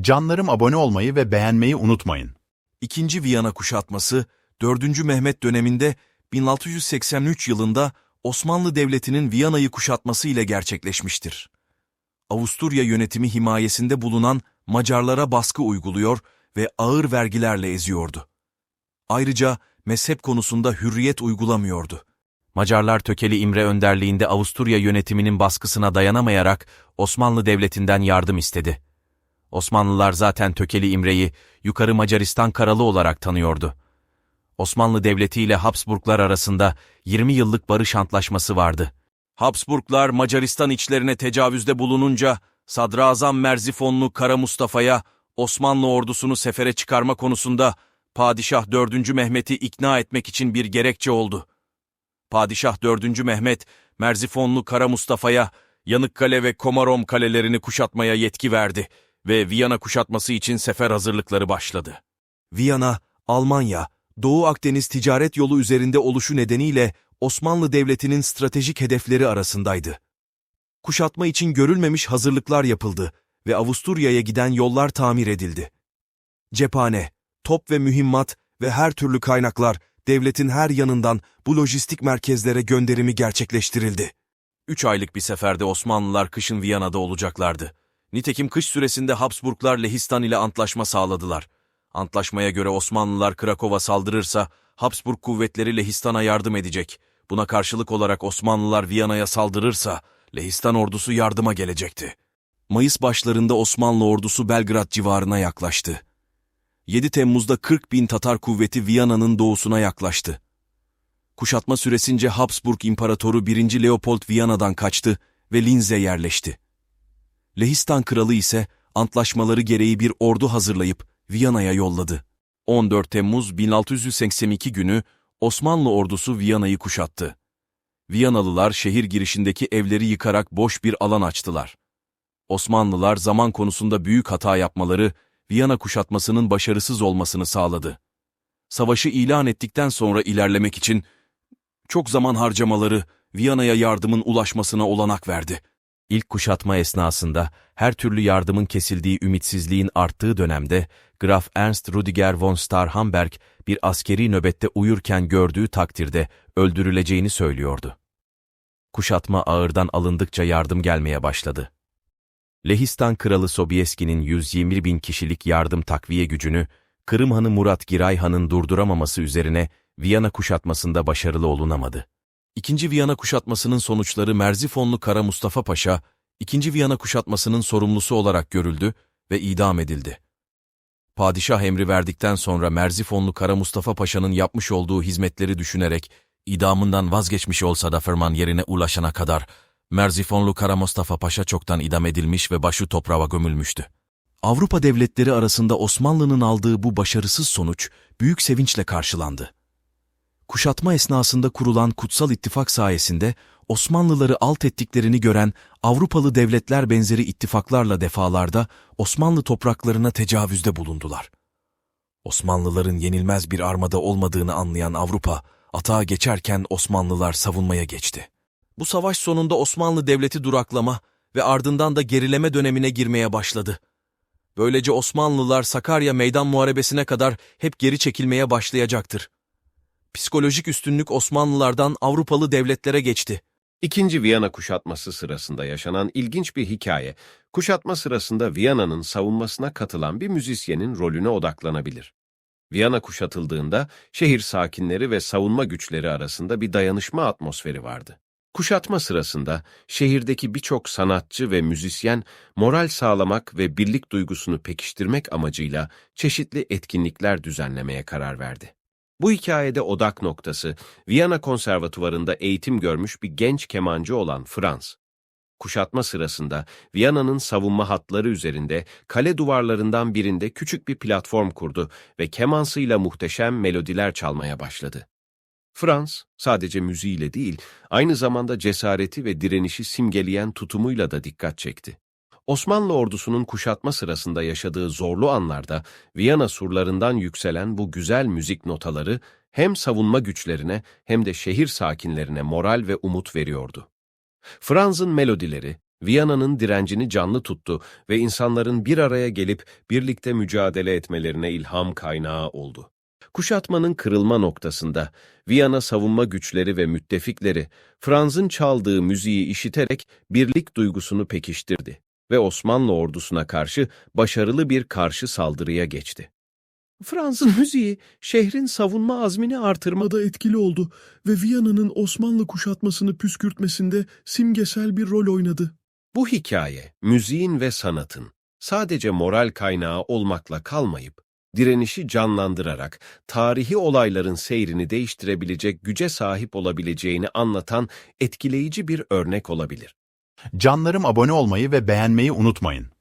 Canlarım abone olmayı ve beğenmeyi unutmayın. İkinci Viyana kuşatması 4. Mehmet döneminde 1683 yılında Osmanlı Devleti'nin Viyana'yı kuşatması ile gerçekleşmiştir. Avusturya yönetimi himayesinde bulunan Macarlara baskı uyguluyor ve ağır vergilerle eziyordu. Ayrıca mezhep konusunda hürriyet uygulamıyordu. Macarlar Tökeli İmre önderliğinde Avusturya yönetiminin baskısına dayanamayarak Osmanlı Devleti'nden yardım istedi. Osmanlılar zaten Tökeli İmre'yi yukarı Macaristan kralı olarak tanıyordu. Osmanlı Devleti ile Habsburglar arasında 20 yıllık barış antlaşması vardı. Habsburglar Macaristan içlerine tecavüzde bulununca Sadrazam Merzifonlu Kara Mustafa'ya Osmanlı ordusunu sefere çıkarma konusunda Padişah 4. Mehmet'i ikna etmek için bir gerekçe oldu. Padişah 4. Mehmet, Merzifonlu Kara Mustafa'ya Yanıkkale ve Komarom kalelerini kuşatmaya yetki verdi ve Viyana kuşatması için sefer hazırlıkları başladı. Viyana, Almanya, Doğu Akdeniz ticaret yolu üzerinde oluşu nedeniyle Osmanlı Devleti'nin stratejik hedefleri arasındaydı. Kuşatma için görülmemiş hazırlıklar yapıldı ve Avusturya'ya giden yollar tamir edildi. Cephane, top ve mühimmat ve her türlü kaynaklar devletin her yanından bu lojistik merkezlere gönderimi gerçekleştirildi. Üç aylık bir seferde Osmanlılar kışın Viyana'da olacaklardı. Nitekim kış süresinde Habsburglar Lehistan ile antlaşma sağladılar. Antlaşmaya göre Osmanlılar Krakow'a saldırırsa Habsburg kuvvetleri Lehistan'a yardım edecek. Buna karşılık olarak Osmanlılar Viyana'ya saldırırsa Lehistan ordusu yardıma gelecekti. Mayıs başlarında Osmanlı ordusu Belgrad civarına yaklaştı. 7 Temmuz'da 40 bin Tatar kuvveti Viyana'nın doğusuna yaklaştı. Kuşatma süresince Habsburg İmparatoru 1. Leopold Viyana'dan kaçtı ve Linz'e yerleşti. Lehistan kralı ise antlaşmaları gereği bir ordu hazırlayıp Viyana'ya yolladı. 14 Temmuz 1682 günü Osmanlı ordusu Viyana'yı kuşattı. Viyanalılar şehir girişindeki evleri yıkarak boş bir alan açtılar. Osmanlılar zaman konusunda büyük hata yapmaları, Viyana kuşatmasının başarısız olmasını sağladı. Savaşı ilan ettikten sonra ilerlemek için çok zaman harcamaları Viyana'ya yardımın ulaşmasına olanak verdi. İlk kuşatma esnasında her türlü yardımın kesildiği ümitsizliğin arttığı dönemde Graf Ernst Rüdiger von Starhamberg bir askeri nöbette uyurken gördüğü takdirde öldürüleceğini söylüyordu. Kuşatma ağırdan alındıkça yardım gelmeye başladı. Lehistan Kralı Sobieski'nin 120 bin kişilik yardım takviye gücünü Kırım Hanı Murat Giray Han'ın durduramaması üzerine Viyana kuşatmasında başarılı olunamadı. İkinci Viyana kuşatmasının sonuçları Merzifonlu Kara Mustafa Paşa, İkinci Viyana kuşatmasının sorumlusu olarak görüldü ve idam edildi. Padişah emri verdikten sonra Merzifonlu Kara Mustafa Paşa'nın yapmış olduğu hizmetleri düşünerek idamından vazgeçmiş olsa da ferman yerine ulaşana kadar Merzifonlu Kara Mustafa Paşa çoktan idam edilmiş ve başı toprağa gömülmüştü. Avrupa devletleri arasında Osmanlı'nın aldığı bu başarısız sonuç büyük sevinçle karşılandı. Kuşatma esnasında kurulan Kutsal İttifak sayesinde Osmanlıları alt ettiklerini gören Avrupalı devletler benzeri ittifaklarla defalarda Osmanlı topraklarına tecavüzde bulundular. Osmanlıların yenilmez bir armada olmadığını anlayan Avrupa, atağa geçerken Osmanlılar savunmaya geçti. Bu savaş sonunda Osmanlı Devleti duraklama ve ardından da gerileme dönemine girmeye başladı. Böylece Osmanlılar Sakarya Meydan Muharebesi'ne kadar hep geri çekilmeye başlayacaktır. Psikolojik üstünlük Osmanlılardan Avrupalı devletlere geçti. İkinci Viyana kuşatması sırasında yaşanan ilginç bir hikaye, kuşatma sırasında Viyana'nın savunmasına katılan bir müzisyenin rolüne odaklanabilir. Viyana kuşatıldığında şehir sakinleri ve savunma güçleri arasında bir dayanışma atmosferi vardı. Kuşatma sırasında şehirdeki birçok sanatçı ve müzisyen moral sağlamak ve birlik duygusunu pekiştirmek amacıyla çeşitli etkinlikler düzenlemeye karar verdi. Bu hikayede odak noktası Viyana Konservatuvarı'nda eğitim görmüş bir genç kemancı olan Franz. Kuşatma sırasında Viyana'nın savunma hatları üzerinde kale duvarlarından birinde küçük bir platform kurdu ve kemansıyla muhteşem melodiler çalmaya başladı. Franz, sadece müziğiyle değil, aynı zamanda cesareti ve direnişi simgeleyen tutumuyla da dikkat çekti. Osmanlı ordusunun kuşatma sırasında yaşadığı zorlu anlarda Viyana surlarından yükselen bu güzel müzik notaları hem savunma güçlerine hem de şehir sakinlerine moral ve umut veriyordu. Franz'ın melodileri Viyana'nın direncini canlı tuttu ve insanların bir araya gelip birlikte mücadele etmelerine ilham kaynağı oldu. Kuşatmanın kırılma noktasında Viyana savunma güçleri ve müttefikleri Franz'ın çaldığı müziği işiterek birlik duygusunu pekiştirdi ve Osmanlı ordusuna karşı başarılı bir karşı saldırıya geçti. Franz'ın müziği şehrin savunma azmini artırma da etkili oldu ve Viyana'nın Osmanlı kuşatmasını püskürtmesinde simgesel bir rol oynadı. Bu hikaye, müziğin ve sanatın sadece moral kaynağı olmakla kalmayıp, direnişi canlandırarak tarihi olayların seyrini değiştirebilecek güce sahip olabileceğini anlatan etkileyici bir örnek olabilir. Canlarım abone olmayı ve beğenmeyi unutmayın.